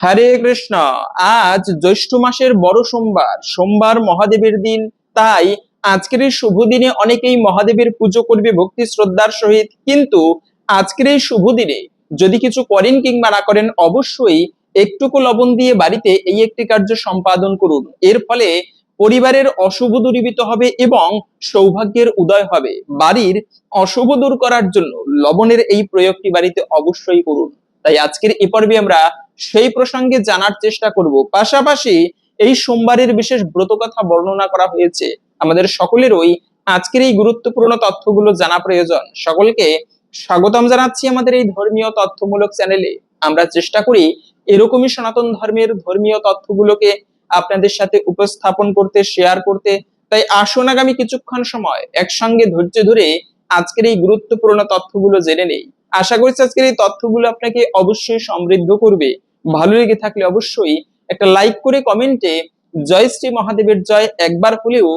হরে কৃষ্ণ, আজ জ্যৈষ্ঠ মাসের বড় সোমবার। সোমবার মহাদেবের দিন, তাই আজকের এই শুভ দিনে অনেকেই মহাদেবের পুজো করবে ভক্তি শ্রদ্ধার সহিত। কিন্তু আজকের এই শুভ দিনে যদি কিছু করেন কিংবা না করেন, অবশ্যই একটুকু লবণ দিয়ে বাড়িতে এই একটি কার্য সম্পাদন করুন। এর ফলে পরিবারের অশুভ দূরীভূত হবে এবং সৌভাগ্যের উদয় হবে। বাড়ির অশুভ দূর করার জন্য লবণের এই প্রয়োগটি বাড়িতে অবশ্যই করুন। তাই আজকের এ পর্বে আমরা সেই প্রসঙ্গে জানার চেষ্টা করব। পাশাপাশি এই সোমবারের বিশেষ ব্রত কথা বর্ণনা করা হয়েছে। আমাদের সকলেরই আজকের এই গুরুত্বপূর্ণ তথ্যগুলো জানা প্রয়োজন। সকলকে স্বাগতম জানাচ্ছি আমাদের এই ধর্মীয় তথ্যমূলক চ্যানেলে। আমরা চেষ্টা করি এরকমই সনাতন ধর্মের ধর্মীয় তথ্যগুলোকে আপনাদের সাথে উপস্থাপন করতে শেয়ার করতে। তাই আসুন আগামী কিছুক্ষণ সময় একসঙ্গে ধৈর্য ধরে আজকের এই গুরুত্বপূর্ণ তথ্যগুলো জেনে নেই। আশা করছি আজকের এই তথ্যগুলো আপনাকে অবশ্যই সমৃদ্ধ করবে। ভালো লেগে থাকলে অবশ্যই একটা লাইক করে কমেন্টে জয় শ্রী মহাদেবের জয় একবার হলেও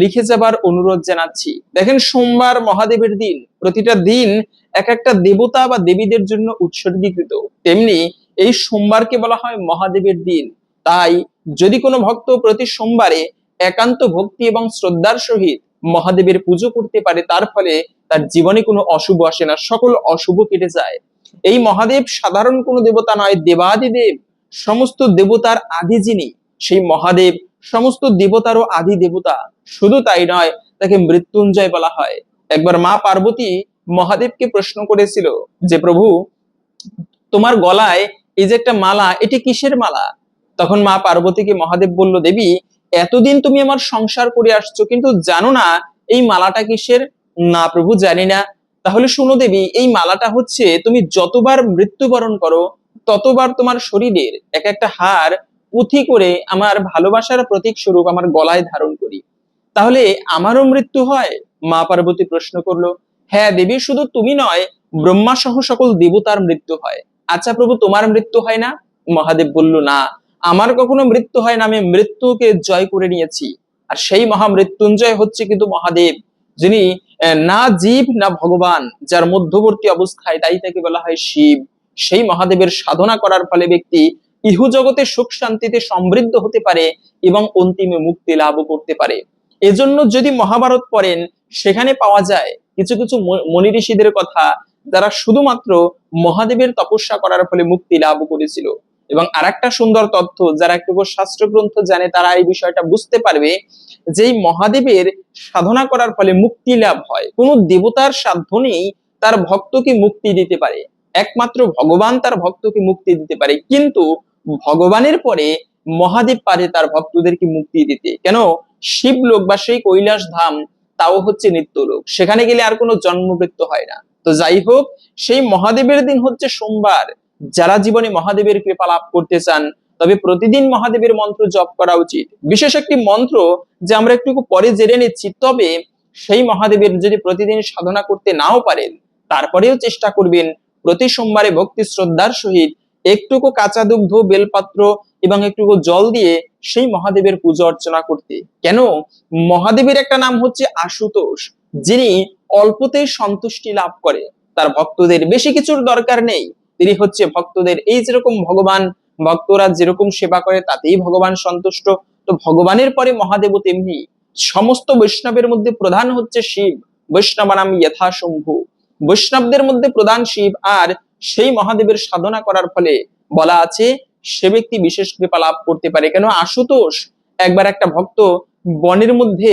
লিখে যাবার অনুরোধ জানাচ্ছি। দেখেন সোমবার মহাদেবের দিন, প্রতিটা দিন এক একটা দেবতা বা দেবীদের জন্য উৎসর্গীকৃত। তেমনি এই সোমবারকে বলা হয় মহাদেবের দিন। তাই যদি কোনো ভক্ত প্রতি সোমবারে একান্ত ভক্তি এবং শ্রদ্ধার সহিত মহাদেবের পুজো করতে পারে, তার ফলে তার জীবনে কোনো অশুভ আসে না, সকল অশুভ কেটে যায়। এই মহাদেব সাধারণ কোনো দেবতা নয়, দেবাদিদেব। সমস্ত দেবতার আদি যিনি, সেই মহাদেব, সমস্ত দেবতারও আদি দেবতা। শুধু তাই নয়, তাকে মৃত্যুঞ্জয় বলা হয়। একবার মা পার্বতী মহাদেবকে প্রশ্ন করেছিল যে, প্রভু, তোমার গলায় এই যে একটা মালা, এটি কিসের মালা? তখন মা পার্বতীকে মহাদেব বলল, দেবী, এতদিন তুমি আমার সংসার করে আসছো, কিন্তু জানো না, এই মালাটা কিসের? না প্রভু, জানি না। তাহলে শুনো দেবী, এই মালাটা হচ্ছে তুমি যতবার মৃত্যুবরণ করো, ততবার তোমার শরীরের এক একটা হার পুঁথি করে আমার ভালোবাসার প্রতীক স্বরূপ আমার গলায় ধারণ করি। তাহলে আমারও মৃত্যু হয়? মা পার্বতী প্রশ্ন করল। হ্যাঁ দেবী, শুধু তুমি নয় ব্রহ্মা সহ সকল দেবতার মৃত্যু হয়। আচ্ছা প্রভু, তোমার মৃত্যু হয় না? মহাদেব বলল, না, আমার কখনো মৃত্যু হয় না, আমি মৃত্যুকে জয় করে নিয়েছি। আর সেই মহামৃত্যুঞ্জয় হচ্ছে কিন্তু মহাদেব, যিনি না জীব, না ভগবান, যার মধ্যবর্তী অবস্থায় তাই তাকে বলা হয় শিব। সেই মহাদেবের সাধনা করার ফলে ব্যক্তি ইহু জগতে সুখ শান্তিতে সমৃদ্ধ হতে পারে এবং অন্তিমে মুক্তি লাভ করতে পারে। এজন্য যদি মহাভারত পড়েন, সেখানে পাওয়া যায় কিছু কিছু মনি ঋষিদের কথা, যারা শুধুমাত্র মহাদেবের তপস্যা করার ফলে মুক্তি লাভ করেছিল। এবং আরেকটা সুন্দর তথ্য, যারা একটু শাস্ত্র গ্রন্থ জানে, তারা এই বিষয়টা বুঝতে পারবে যে মহাদেবের সাধনা করার ফলে মুক্তি লাভ হয়। কোন দেবতার সাধ্য নেই তার ভক্তকে মুক্তি দিতে পারে। একমাত্র ভগবান তার ভক্তকে মুক্তি দিতে পারে। কিন্তু ভগবানের পরে মহাদেব পারে তার ভক্তদেরকে মুক্তি দিতে। কেন? শিবলোক বা সেই কৈলাস ধাম, তাও হচ্ছে নিত্যলোক। সেখানে গেলে আর কোনো জন্ম মৃত্যু হয় না। তো যাই হোক, সেই মহাদেবের দিন হচ্ছে সোমবার। যারা জীবনে মহাদেবের কৃপা লাভ করতে চান, তবে প্রতিদিন মহাদেবের মন্ত্র জপ করা উচিত। বিশেষ একটি মন্ত্র যে আমরা একটু পরে জেনে নিচ্ছি, তবে সেই মহাদেবের যদি প্রতিদিন সাধনা করতে নাও পারেন, তারপরেও চেষ্টা করবেন প্রতি সোমবারে ভক্তি শ্রদ্ধার সহিত একটুকু কাঁচা দুগ্ধ, বেলপাত্র এবং একটুকু জল দিয়ে সেই মহাদেবের পুজো অর্চনা করতে। কেন? মহাদেবের একটা নাম হচ্ছে আশুতোষ, যিনি অল্পতেই সন্তুষ্টি লাভ করে। তার ভক্তদের বেশি কিছুর দরকার নেই। তিনি হচ্ছে ভক্তদের, এই যেরকম ভগবান, ভক্তরা যেরকম সেবা করে, তাতেই ভগবান সন্তুষ্ট। তো ভগবানের পরে মহাদেব তেমনি সমস্ত বৈষ্ণবের মধ্যে প্রধান হচ্ছে শিব। বৈষ্ণবানাম যথা শম্ভু। বৈষ্ণবদের মধ্যে প্রধান শিব আর সেই মহাদেবের সাধনা করার ফলে বলা আছে, সে ব্যক্তি বিশেষ কৃপা লাভ করতে পারে। কেন? আশুতোষ একবার একটা ভক্ত বনের মধ্যে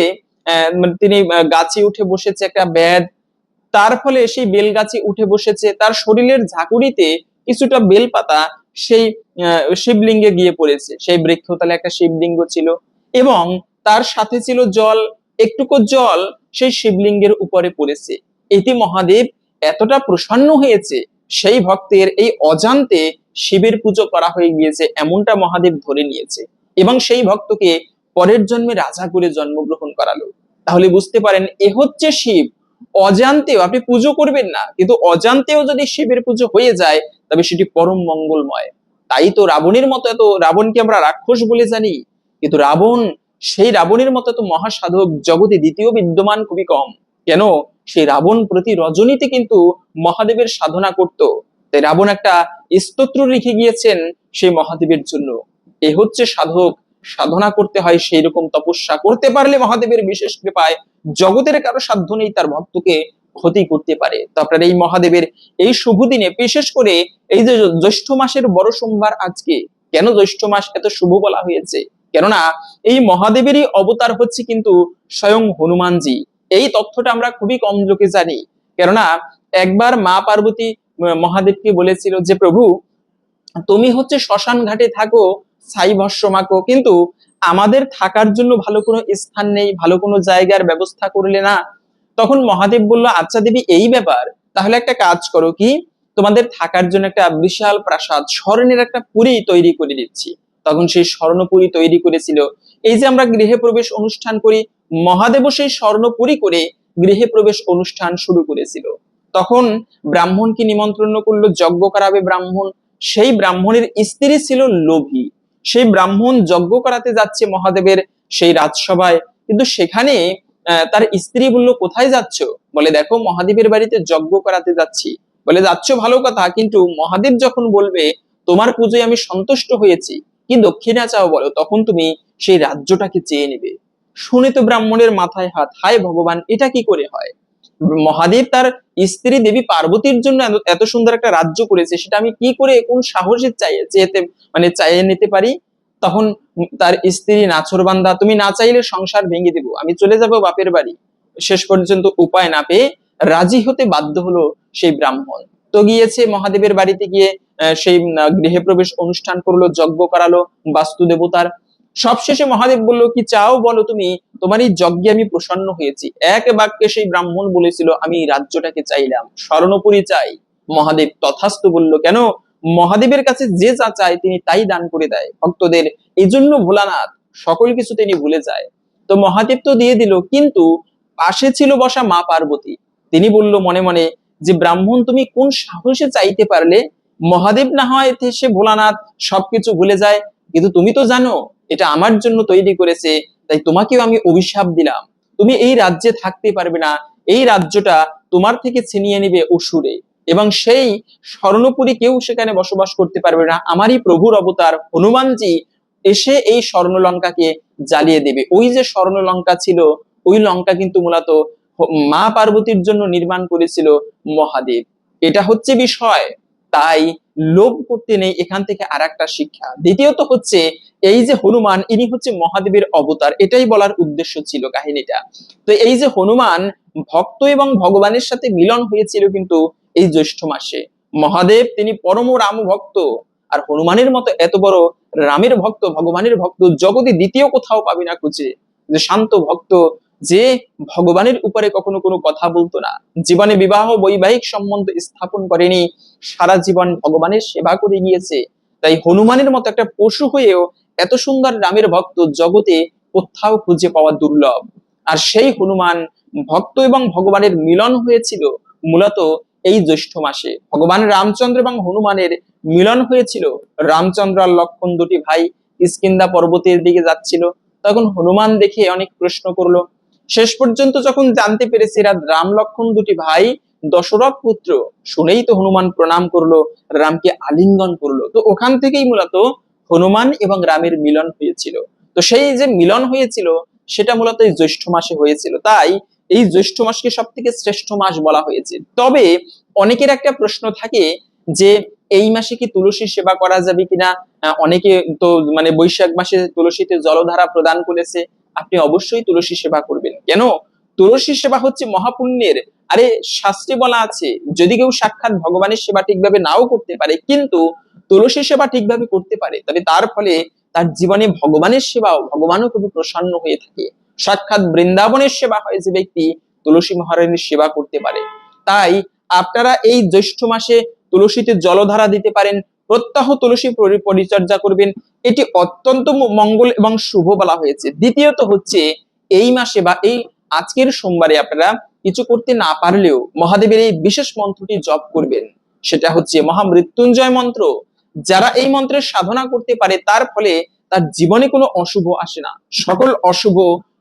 মানে তিনি গাছে উঠে বসেছে একটা ব্যাধ তার ফলে সেই বেল গাছে উঠে বসেছে। তার শরীরের ঝাঁকুড়িতে কিছুটা বেল পাতা সেই শিবলিঙ্গে গিয়ে পড়েছে। সেই বৃক্ষতলে একটা শিবলিঙ্গ ছিল এবং তার সাথে ছিল জল, একটুকু জল সেই শিবলিঙ্গের উপরে পড়েছে। এতে মহাদেব এতটা প্রসন্ন হয়েছে, সেই ভক্তের এই অজান্তে শিবের পুজো করা হয়ে গিয়েছে, এমনটা মহাদেব ধরে নিয়েছে এবং সেই ভক্তকে পরের জন্মে রাজা করে জন্মগ্রহণ করালো। তাহলে বুঝতে পারেন, এ হচ্ছে শিব। অজান্তেও, আপনি পুজো করবেন না, কিন্তু অজান্তেও যদি শিবের পুজো হয়ে যায়, তবে সেটি পরম মঙ্গলময়। তাই তো রাবণের মতো এত, রাবণকে আমরা রাক্ষস বলে জানি, কিন্তু রাবণ, সেই রাবণের মতো এত মহাসাধক জগতে দ্বিতীয় বিদ্যমান খুবই কম। কেন? সেই রাবণ প্রতি রজনীতে কিন্তু মহাদেবের সাধনা করত। তাই রাবণ একটা স্তোত্র রেখে গিয়েছেন সেই মহাদেবের জন্য। এ হচ্ছে সাধক সাধনা করতে হয় সেই রকম তপস্যা করতে পারলে মহাদেবের বিশেষ কৃপায় জগতের কারও সাধ্য নেই, তার ভক্তকে ক্ষতি করতে পারে। তো আপনার এই মহাদেবের এই শুভ দিনে বিশেষ করে এই যে জ্যৈষ্ঠ মাসের বড় সোমবার আজকে, কেন জ্যৈষ্ঠ মাস এত শুভ বলা হয়েছে? কেননা এই মহাদেবেরই অবতার হচ্ছে কিন্তু স্বয়ং হনুমানজি। এই তথ্যটা আমরা খুবই কম লোকে জানি। কেননা একবার মা পার্বতী মহাদেবকে বলেছিল যে, প্রভু, তুমি হচ্ছে শ্মশান ঘাটে থাকো ছাই ভস্য মাখো কিন্তু আমাদের থাকার জন্য ভালো কোনো স্থান নেই, ভালো কোনো জায়গার ব্যবস্থা করলে না। তখন মহাদেব বলল আচ্ছা দেবী, এই ব্যাপার, তাহলে একটা কাজ করো কি? তোমাদের থাকার জন্য একটা বিশাল প্রাসাদ, স্বর্ণের একটা পুরী তৈরি করে দিচ্ছি। তখন সেই স্বর্ণপুরী তৈরি করেছিল। এই যে আমরা গৃহে প্রবেশ অনুষ্ঠান করি, মহাদেবও সেই স্বর্ণপুরী করে গৃহে প্রবেশ অনুষ্ঠান শুরু করেছিল। তখন ব্রাহ্মণকে নিমন্ত্রণ করল, যজ্ঞ করাবে ব্রাহ্মণ। সেই ব্রাহ্মণের স্ত্রী ছিল লোভী। সেই ব্রাহ্মণ যজ্ঞ করাতে যাচ্ছে মহাদেবের সেই রাজসভায়। কিন্তু সেখানে তার স্ত্রী বলল, কোথায় যাচ্ছ? বলে, দেখো, মহাদেবের বাড়িতে যজ্ঞ করাতে যাচ্ছি। বলে, যাচ্ছ ভালো কথা, কিন্তু মহাদেব যখন বলবে, তোমার পুজোয় আমি সন্তুষ্ট হয়েছি, কি দক্ষিণা চাও বলো? তখন তুমি সেই রাজ্যটাকে চেয়ে নেবে। শুনে তো ব্রাহ্মণের মাথায় হাত, হায় ভগবান, এটা কি করে হয়? মহাদেব তার স্ত্রী দেবী পার্বতীর জন্য এত- সুন্দর একটা রাজ্য করেছে, সেটা আমি কি করে, কোন সাহসে চাই চেয়েতে মানে চাইয়ে নিতে পারি? তখন তার স্ত্রী নাছরবান্দা, তুমি না চাইলে সংসার ভেঙে দেবো, আমি চলে যাব বাপের বাড়ি। শেষ পর্যন্ত উপায় না পেয়ে রাজি হতে বাধ্য হলো সেই ব্রাহ্মণ। তো গিয়েছে মহাদেবের বাড়িতে গিয়ে সেই গৃহে প্রবেশ অনুষ্ঠান করল, যজ্ঞ করালো বাস্তু দেবতার সবশেষে মহাদেব বলল, কি চাও বলো তুমি? তোমার এই যজ্ঞে আমি প্রসন্ন হয়েছি। এক বাক্যে সেই ব্রাহ্মণ বলেছিল, আমি রাজ্যটাকে চাইলাম স্বর্ণপুরী চাই। মহাদেব তথাস্ত বলল, কেন? মহাদেবের কাছে যে যা চায় তিনি তাই দান করে দেয়। ভক্তদের এই জন্য ভোলানাথ, সকল কিছু তিনি ভুলে যায়। তো মহাদেব তো দিয়ে দিল, কিন্তু পাশে ছিল বসা মা পার্বতী। তিনি বলল, মনে মনে, যে ব্রাহ্মণ তুমি কোন সাহসে চাইতে পারলে? মহাদেব না হয় সে ভোলানাথ সবকিছু ভুলে যায়, কিন্তু তুমি তো জানো এটা আমার জন্য তৈরি করেছে, তাই তোমাকেও আমি অভিশাপ দিলাম। তুমি এই রাজ্যে থাকতে পারবে না, এই রাজ্যটা তোমার থেকে ছিনিয়ে নিবে অসুরে। এবং সেই স্বর্ণপুরী কেউ সেখানে বসবাস করতে পারবে না। আমারই প্রভুর অবতার হনুমানজি এসে এই স্বর্ণলঙ্কাকে জ্বালিয়ে দেবে। ওই যে স্বর্ণলঙ্কা ছিল, ওই লঙ্কা কিন্তু মূলত মা পার্বতীর জন্য নির্মাণ করেছিল মহাদেব। এটা হচ্ছে বিষয়। তাই লোভ করতে নেই এখান থেকে আর একটা শিক্ষা। দ্বিতীয়ত হচ্ছে, এই যে হনুমান, ইনি হচ্ছে মহাদেবের অবতার, এটাই বলার উদ্দেশ্য ছিল কাহিনীটা। তো এই যে হনুমান, ভক্ত এবং ভগবানের সাথে মিলন হয়েছিল কিন্তু এই জ্যৈষ্ঠ মাসে। মহাদেব, তিনি পরম রাম ভক্ত, আর হনুমানের মতো এত বড় রামের ভক্ত, ভগবানের ভক্ত, জগতে দ্বিতীয় কোথাও পাবি না খুঁজে। যে শান্ত ভক্ত, যে ভগবানের উপরে কখনো কোনো কথা বলতো না। জীবনে বিবাহ বৈবাহিক সম্বন্ধ স্থাপন করেনি সারা জীবন ভগবানের সেবা করে গিয়েছে। তাই হনুমানের মতো একটা পশু হয়েও এত সুন্দর রামের ভক্ত জগতে কোথাও খুঁজে পাওয়া দুর্লভ। আর সেই হনুমান ভক্ত এবং ভগবানের মিলন হয়েছিল মূলত এই জ্যৈষ্ঠ মাসে। ভগবান রামচন্দ্র এবং হনুমানের মিলন হয়েছিল। রামচন্দ্র আর লক্ষণ দুটি ভাই কিষ্কিন্দা পর্বতের দিকে যাচ্ছিল। তখন হনুমান দেখে অনেক প্রশ্ন করল। শেষ পর্যন্ত যখন জানতে পেরেছে রাম লক্ষণ দুটি ভাই দশরথ পুত্র শুনেই তো হনুমান প্রণাম করল, রামকে আলিঙ্গন করল। তো ওখান থেকেই মূলত হনুমান এবং রামের মিলন হয়েছিল। তো সেই যে মিলন হয়েছিল, সেটা মূলত এই জ্যৈষ্ঠ মাসে হয়েছিল। তাই এই জ্যৈষ্ঠ মাসকে সব থেকে শ্রেষ্ঠ মাস বলা হয়েছে। তবে অনেকের একটা প্রশ্ন থাকে যে, এই মাসে কি তুলসীর সেবা করা যাবে কিনা? অনেকে তো মানে বৈশাখ মাসে তুলসীতে জলধারা প্রদান করেছে। আপনি অবশ্যই তুলসী সেবা করবেন। কেন? তুলসী সেবা হচ্ছে মহাপুণ্যের আরে শাস্ত্রে বলা আছে। যদি কেউ সাক্ষাৎ ভগবানের সেবা ঠিকভাবে নাও করতে পারে, কিন্তু তুলসী সেবা ঠিকভাবে করতে পারে, তাহলে তার ফলে তার জীবনে ভগবানের সেবাও, ভগবানও খুবই প্রসন্ন হয়ে থাকে। সাক্ষাৎ বৃন্দাবনের সেবা হয় যে ব্যক্তি তুলসী মহারানীর সেবা করতে পারে। তাই আপনারা এই জ্যৈষ্ঠ মাসে তুলসীতে জলধারা দিতে পারেন, প্রত্যহ তুলসী পরিচর্যা করবেন। এটি অত্যন্ত মঙ্গল এবং শুভ বলা হয়েছে। দ্বিতীয়ত হচ্ছে এই মাসে বা এই আজকের সোমবারে আপনারা কিছু করতে না পারলেও মহাদেবের এই বিশেষ মন্ত্রটি জপ করবেন। সেটা হচ্ছে মহামৃত্যুঞ্জয় মন্ত্র। যারা এই মন্ত্রের সাধনা করতে পারে, তার ফলে তার জীবনে কোনো অশুভ আসে না। সকল অশুভ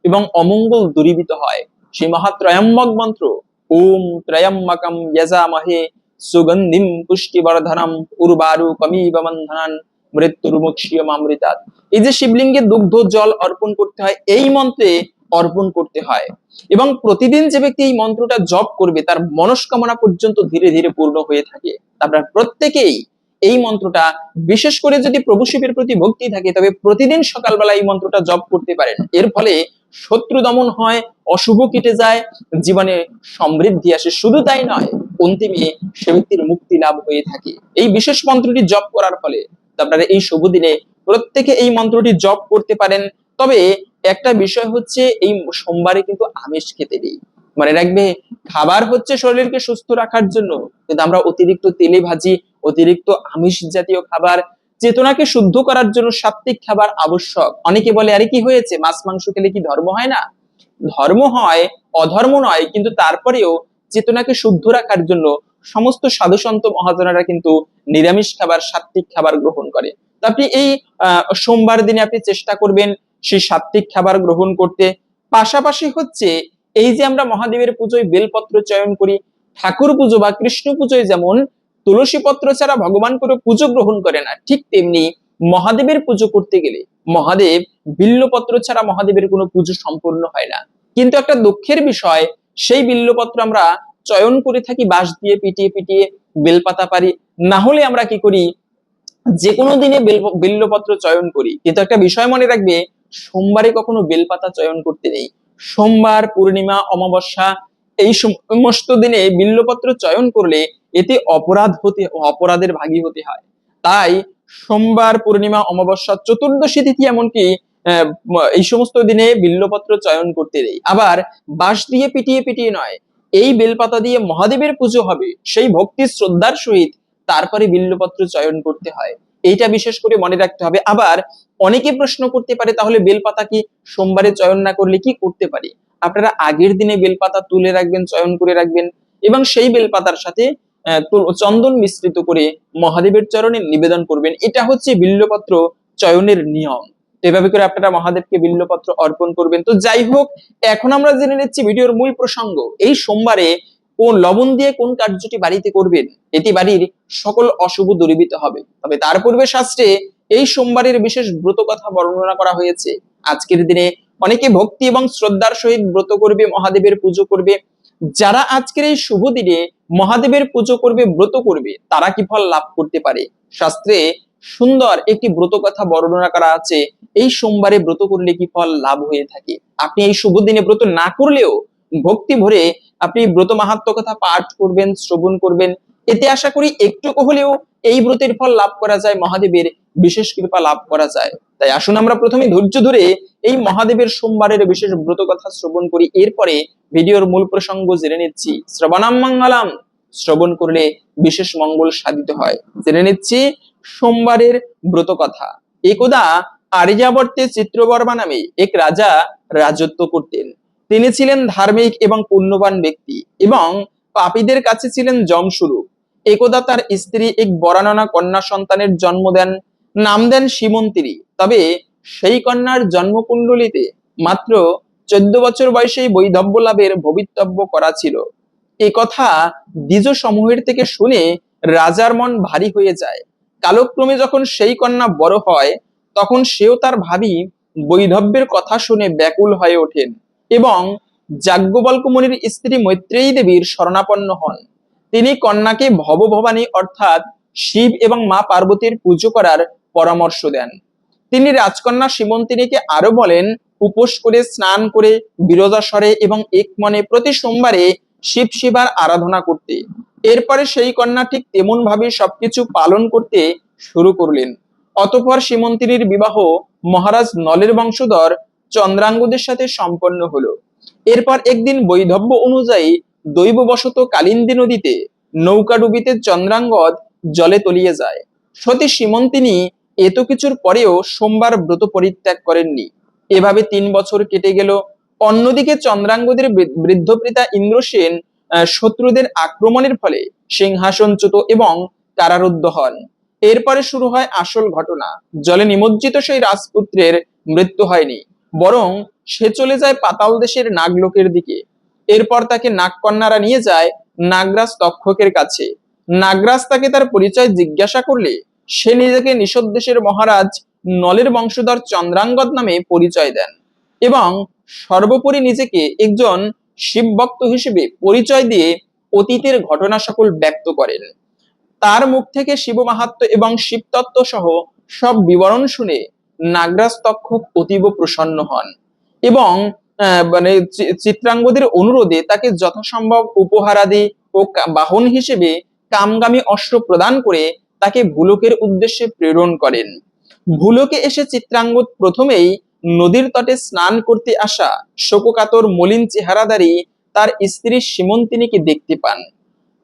এবং অমঙ্গল দূরীভূত হয়। সেই মহাত্রয়ম্বক মন্ত্র, ওম ত্রয়ম্বকম যজামহে সুগন্ধিম পুষ্টিবর্ধনম উর্বারু কমিব বন্ধনান মৃত্যুর্মুক্ষিয়মামৃতাৎ। এই যে শিবলিঙ্গে দুগ্ধ, জল অর্পণ করতে হয়, এই মন্ত্রে অর্পণ করতে হয়। এবং প্রতিদিন যে ব্যক্তি এই মন্ত্রটা জপ করবে, তার মনস্কামনা পর্যন্ত ধীরে ধীরে পূর্ণ হয়ে থাকে। আপনারা প্রত্যেকেই এই মন্ত্রটা, বিশেষ করে যদি প্রভু শিবের প্রতি ভক্তি থাকে, তবে প্রতিদিন সকালবেলা এই মন্ত্রটা জপ করতে পারেন। এর ফলে শত্রু দমন হয়, অশুভ কেটে যায়, জীবনে সমৃদ্ধি আসে। শুধু তাই নয়, অন্তিমে সে ব্যক্তির মুক্তি লাভ হয়ে থাকে। এই বিশেষ মন্ত্রটি জপ করার ফলে, আপনারা এই শুভ দিনে প্রত্যেকে এই মন্ত্রটি জপ করতে পারেন। তবে একটা বিষয় হচ্ছে এই সোমবারে কিন্তু আমিষ খেতে নেই। মানে রাখবে খাবার হচ্ছে শরীরকে সুস্থ রাখার জন্য, কিন্তু আমরা অতিরিক্ত তেলে ভাজি, অতিরিক্ত আমিষ জাতীয় খাবার, চেতনাকে শুদ্ধ করার জন্য সাত্বিক খাবার আবশ্যক। অনেকে বলে, আরে, কি হয়েছে? মাছ, মাংস খেলে কি ধর্ম হয় না? ধর্ম হয়, অধর্ম নয়, কিন্তু তারপরেও চেতনাকে শুদ্ধ রাখার জন্য সমস্ত সাধু সন্ত মহাজনেরা কিন্তু নিরামিষ খাবার সাত্বিক খাবার গ্রহণ করে। তো আপনি এই সোমবার দিনে আপনি চেষ্টা করবেন সেই সাত্বিক খাবার গ্রহণ করতে। পাশাপাশি হচ্ছে এই যে আমরা মহাদেবের পুজোয় বেলপত্র চয়ন করি, ঠাকুর পুজো বা কৃষ্ণ পুজোয় যেমন তুলসী পত্র ছাড়া ভগবান করে পুজো গ্রহণ করে না, ঠিক তেমনি মহাদেবের পুজো করতে গেলে মহাদেব বিল্লপত্র ছাড়া মহাদেবের কোনো পুজো সম্পূর্ণ হয় না। কিন্তু একটা দুঃখের বিষয়, সেই বিল্লপত্র আমরা চয়ন করে থাকি বাঁশ দিয়ে পিটিয়ে পিটিয়ে বেলপাতা পারি না হলে আমরা কি করি যে কোনো দিনে বেল, বিল্লপত্র চয়ন করি। কিন্তু একটা বিষয় মনে রাখবে সোমবারে কখনো বেলপাতা চয়ন করতে নেই। সোমবার, পূর্ণিমা, অমাবস্যা, এই সমস্ত দিনে বিল্লপত্র চয়ন করলে এতে অপরাধ হতে, অপরাধের ভাগী হতে হয়। তাই সোমবার, পূর্ণিমা, অমাবস্যা, চতুর্দশী তিথি এমনকি এই সমস্ত দিনে বিল্লপত্র চয়ন করতে নেই। আবার বাঁশ দিয়ে পিটিয়ে পিটিয়ে নয়, এই বেলপাতা দিয়ে মহাদেবের পুজো হবে, সেই ভক্তি শ্রদ্ধার সহিত তারপরে বিল্লপত্র চয়ন করতে হয়। এইটা বিশেষ করে মনে রাখতে হবে। আবার অনেকে প্রশ্ন করতে পারে, তাহলে বেলপাতা কি সোমবারে চয়ন না করলে কি করতে পারি? আপনারা আগের দিনে বেলপাতা তুলে রাখবেন, চয়ন করে রাখবেন এবং সেই বেলপাতার সাথে চন্দন মিশ্রিত করে মহাদেবের চরণে নিবেদন করবেন। এটা হচ্ছে বিল্লপত্র চয়নের নিয়ম। এভাবে করে আপনারা মহাদেবকে বিল্লপত্র অর্পণ করবেন। তো যাই হোক, এখন আমরা জেনে নিচ্ছি ভিডিওর মূল প্রসঙ্গ। এই সোমবারে কোন লবণ দিয়ে কোন কার্যটি বাড়িতে করবেন? এটি বাড়ির সকল অশুভ দূরীভূত হবে। তবে তার পূর্বে শাস্ত্রে এই সোমবারের বিশেষ ব্রত কথা বর্ণনা করা হয়েছে। আজকের দিনে অনেকে ভক্তি এবং শ্রদ্ধার সহিত ব্রত করবে, মহাদেবের পুজো করবে। যারা আজকের এই শুভ দিনে মহাদেবের পুজো করবে, ব্রত করবে, তারা কি ফল লাভ করতে পারে? শাস্ত্রে সুন্দর একটি ব্রত কথা বর্ণনা করা আছে, এই সোমবারে ব্রত করলে কি ফল লাভ হয়ে থাকে? আপনি এই শুভ দিনে ব্রত না করলেও ভক্তি ভরে আপনি ব্রত মাহাত্ম কথা পাঠ করবেন, শ্রবণ করবেন। এতে আশা করি একটু হলেও এই ব্রতের ফল লাভ করা যায় মহাদেবের। বিশেষ কৃপা লাভ করা যায়। তাই আসুন আমরা প্রথমে ধৈর্য ধরে এই মহাদেবের সোমবারের বিশেষ ব্রত কথা শ্রবণ করি। এরপরে ভিডিওর মূল প্রসঙ্গ জেনে নিচ্ছি। শ্রবণাম মঙ্গলাম। শ্রবণ করলে বিশেষ মঙ্গল সাধিত হয়। জেনে নিচ্ছি সোমবারের ব্রত কথা একদা আর্যাবর্তে চিত্রবর্মা নামে এক রাজা রাজত্ব করতেন। তিনি ছিলেন ধার্মিক এবং পুণ্যবান ব্যক্তি এবং পাপীদের কাছে ছিলেন যমস্বরূপ একদা তার স্ত্রী এক বরাননা কন্যা সন্তানের জন্ম দেন। নাম দেন সীমন্তিরি। তবে সেই কন্যার জন্মকুণ্ডলিতে মাত্র চোদ্দ বছর বয়সেই বৈধব্য লাভের ভবিতব্য করা ছিল। এ কথা দ্বিজ সমূহের থেকে শুনে রাজার মন ভারী হয়ে যায়। কালক্রমে যখন সেই কন্যা বড় হয়, তখন সেও তার ভাবি বৈধব্যের কথা শুনে ব্যাকুল হয়ে ওঠেন এবং যাজ্ঞবল্ক মুনির স্ত্রী মৈত্রেয়ী দেবীর শরণাপন্ন হন। তিনি কন্যাকে ভবভবানী অর্থাৎ শিব এবং মা পার্বতীর পুজো করার পরামর্শ দেন। তিনি রাজকন্যা সীমন্তিনীকে আরও বলেন, উপোস করে, স্নান করে, বিরজাস্বরে এবং এক মনে প্রতি সোমবারে শিব শিবার আরাধনা করতে। এরপরে সেই কন্যা ঠিক তেমন ভাবে সবকিছু পালন করতে শুরু করলেন। অতঃপর সীমন্তিনীর বিবাহ মহারাজ নলের বংশধর চন্দ্রাঙ্গদের সাথে সম্পন্ন হলো। এরপর একদিন বৈধব্য অনুযায়ী দৈববশত কালিন্দী নদীতে নৌকা ডুবিতে চন্দ্রাঙ্গদ জলে তলিয়ে যায়। সতী সীমন্তিনী এত কিছুর পরেও সোমবার ব্রত পরিত্যাগ করেননি। এভাবে তিন বছর কেটে গেল। অন্যদিকে চন্দ্রাঙ্গদের বৃ- বৃদ্ধ পিতা ইন্দ্রসেন শত্রুদের আক্রমণের ফলে সিংহাসনচ্যুত এবং কারারুদ্ধ হন। এরপরে শুরু হয় আসল ঘটনা। জলে নিমজ্জিত সেই রাজপুত্রের মৃত্যু হয়নি, বরং সে চলে যায় পাতাল দেশের নাগলোকের দিকে। এরপর তাকে নাগকন্যারা নিয়ে যায় নাগরাজ তক্ষকের কাছে। নাগরাজ তাকে তার পরিচয় জিজ্ঞাসা করলে সে নিজেকে নিষদ্দেশের মহারাজ নলের বংশধর চন্দ্রাঙ্গদ নামে পরিচয় দেন এবং সর্বোপরি নিজেকে একজন শিবভক্ত হিসেবে পরিচয় দিয়ে অতীতের ঘটনা সকল ব্যক্ত করেন। তার মুখ থেকে শিব মাহাত্ম এবং শিবতত্ত্ব সহ সব বিবরণ শুনে নাগরাজ তক্ষক অতীব প্রসন্ন হন এবং মানে চিত্রাঙ্গদের অনুরোধে তাকে যথাসম্ভব উপহারাদি ও বাহন হিসেবে কামগামী অস্ত্র প্রদান করে তাকে ভুলকের উদ্দেশ্যে প্রেরণ করেন। ভুলকে এসে চিত্রাঙ্গদ প্রথমেই নদীর তটে স্নান করতে আসা শোককাতর মলিন চেহারাদারি তার স্ত্রী সীমন্তিনীকে দেখতে পান।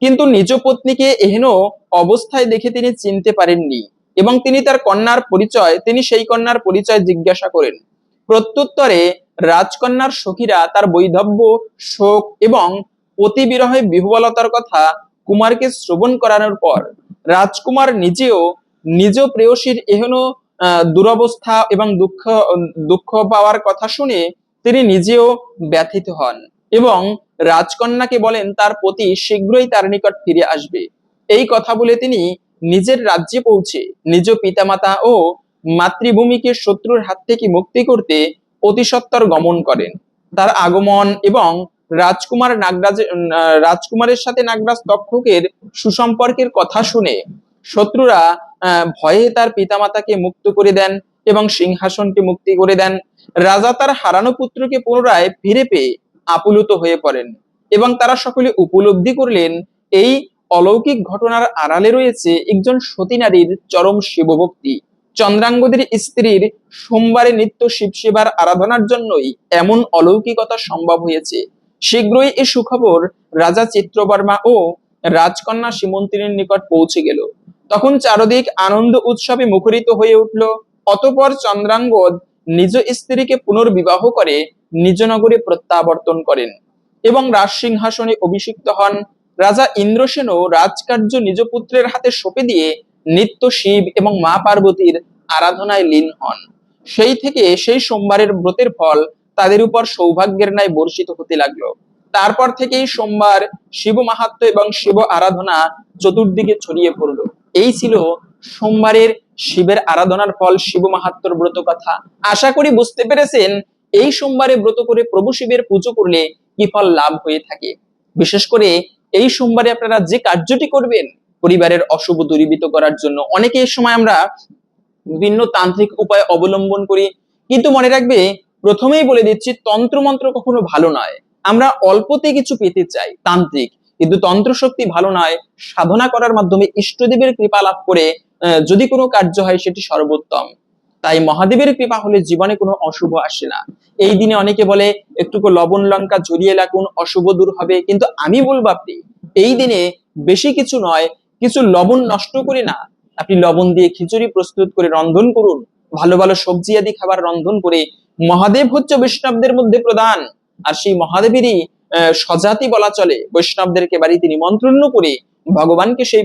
কিন্তু নিজ পত্নীকে এহেন অবস্থায় দেখে তিনি চিনতে পারেননি এবং তিনি তার কন্যার পরিচয়, তিনি সেই কন্যার পরিচয় জিজ্ঞাসা করেন। প্রত্যুত্তরে রাজকন্যার সখীরা তার বৈধব্য, শোক এবং অতিবিরহে বিহ্বলতার কথা কুমারকে শ্রবণ করানোর পর রাজকুমার নিজেও নিজ প্রেয়সীর এহেন দুরবস্থা এবং দুঃখ দুঃখ পাওয়ার কথা শুনে তিনি নিজেও ব্যথিত হন এবং রাজকন্যাকে বলেন, তার পতি শীঘ্রই তার নিকট ফিরে আসবে। এই কথা বলে তিনি নিজের রাজ্যে পৌঁছে নিজ পিতামাতা ও মাতৃভূমিকে শত্রুর হাত থেকে মুক্তি করতে অতিসত্বর গমন করেন। তার আগমন এবং রাজকুমার নাগরাজের আহ, রাজকুমারের সাথে নাগরাজ তক্ষকের সুসম্পর্কের কথা শুনে শত্রুরা ভয়ে তার পিতামাতাকে মুক্ত করে দেন এবং সিংহাসনকে মুক্তি করে দেন। রাজা তার হারানো পুত্রকে পুনরায় ফিরে পেয়ে আপুলুত হয়ে পড়েন এবং তারা সকলে উপলব্ধি করলেন এই অলৌকিক ঘটনার আড়ালে রয়েছে একজন সতী নারীর চরম শিবভক্তি। চন্দ্রাঙ্গদের স্ত্রীর সোমবারে নিত্য শিব সেবার আরাধনার জন্যই এমন অলৌকিকতা সম্ভব হয়েছে শীঘ্রই এই সুখবর রাজা চিত্রবর্মা ও রাজকন্যা সীমন্তিনীর নিকট পৌঁছে গেল। তখন চারদিক আনন্দ উৎসবে মুখরিত হয়ে উঠল। অতপর চন্দ্রাঙ্গদ নিজ স্ত্রীকে পুনর্বিবাহ করে নিজ নগরে প্রত্যাবর্তন করেন এবং রাজ সিংহাসনে অভিষিক্ত হন। রাজা ইন্দ্রসেনও রাজকার্য নিজ পুত্রের হাতে সঁপে দিয়ে নিত্য শিব এবং মা পার্বতীর আরাধনায় লীন হন। সেই থেকে সেই সোমবারের ব্রতের ফল তাদের উপর সৌভাগ্যের ন্যায় বর্ষিত হতে লাগল। তারপর থেকেই সোমবার শিব মাহাত্ম এবং শিব আরাধনা চতুর্দিকে ছড়িয়ে পড়ল। এই ছিল সোমবারের শিবের আরাধনার ফল শিব মাহাত্মর ব্রত কথা। আশা করি বুঝতে পেরেছেন, এই সোমবারে ব্রত করে প্রভু শিবের পুজো করলে কি ফল লাভ হয়ে থাকে। বিশেষ করে এই সোমবারে আপনারা যে কার্যটি করবেন, পরিবারের অশুভ দূরীভূত করার জন্য, অনেকে এই সময় আমরা বিভিন্ন তান্ত্রিক উপায় অবলম্বন করি। কিন্তু মনে রাখবে, প্রথমেই বলে দিচ্ছি তন্ত্র মন্ত্র কখনো ভালো নয়। আমরা অল্পতে কিছু পেতে চাই, তান্ত্রিক। কিন্তু তন্ত্র শক্তি ভালো নয়, সাধনা করার মাধ্যমে ইষ্টদেবের কৃপা লাভ করে যদি কোনো কার্য হয় সেটি সর্বোত্তম। তাই মহাদেবের কৃপা হলে জীবনে কোনো অশুভ আসে না। এই দিনে অনেকে বলে, একটুকু লবণ লঙ্কা ঝরিয়ে লাগুন, অশুভ দূর হবে। কিন্তু আমি বলব আপনি, এই দিনে বেশি কিছু নয়, কিছু লবণ নষ্ট করে না। আপনি লবণ দিয়ে খিচুড়ি প্রস্তুত করে রন্ধন করুন। ভালো ভালো সবজি আদি খাবার রন্ধন করে, মহাদেব হচ্ছে বৈষ্ণবদের মধ্যে প্রধান। আর সেই মহাদেবেরই আহ, স্বজাতি বলা চলে। বৈষ্ণবদেরকে বাড়িতে নিমন্ত্রণ করে ভগবানকে সেই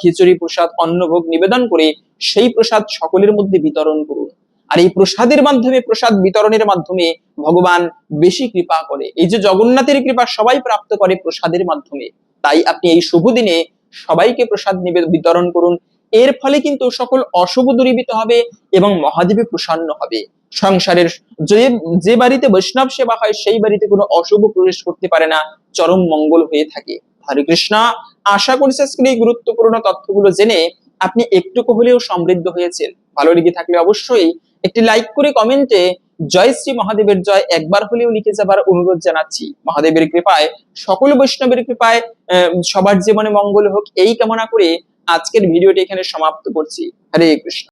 খিচুড়ি প্রসাদ অন্নভোগ নিবেদন করে সেই প্রসাদ সকলের মধ্যে বিতরণ করুন। আর এই প্রসাদের মাধ্যমে প্রসাদ বিতরণের মাধ্যমে ভগবান বেশি কৃপা করে। এই যে জগন্নাথের কৃপা সবাই প্রাপ্ত করে প্রসাদের মাধ্যমে। তাই আপনি এই শুভ দিনে সবাইকে প্রসাদ বিতরণ করুন। এর ফলে কিন্তু সকল অশুভ দূরীভূত হবে এবং মহাদেবে প্রসন্ন হবে। সংসারের যে যে বাড়িতে বৈষ্ণব সেবা হয়, সেই বাড়িতে কোনো অশুভ প্রবেশ করতে পারে না, চরম মঙ্গল হয়ে থাকে। হরে কৃষ্ণ, আশা করছি আজকের এই গুরুত্বপূর্ণ তথ্যগুলো জেনে আপনি একটুকু হলেও সমৃদ্ধ হয়েছেন। ভালো লেগে থাকলে অবশ্যই একটি লাইক করে কমেন্টে জয় শ্রী মহাদেবের জয় একবার হলেও লিখে যাবার অনুরোধ জানাচ্ছি। মহাদেবের কৃপায়, সকল বৈষ্ণবের কৃপায় সবার জীবনে মঙ্গল হোক, এই কামনা করে আজকের ভিডিওটি এখানে সমাপ্ত করছি। হরে কৃষ্ণ।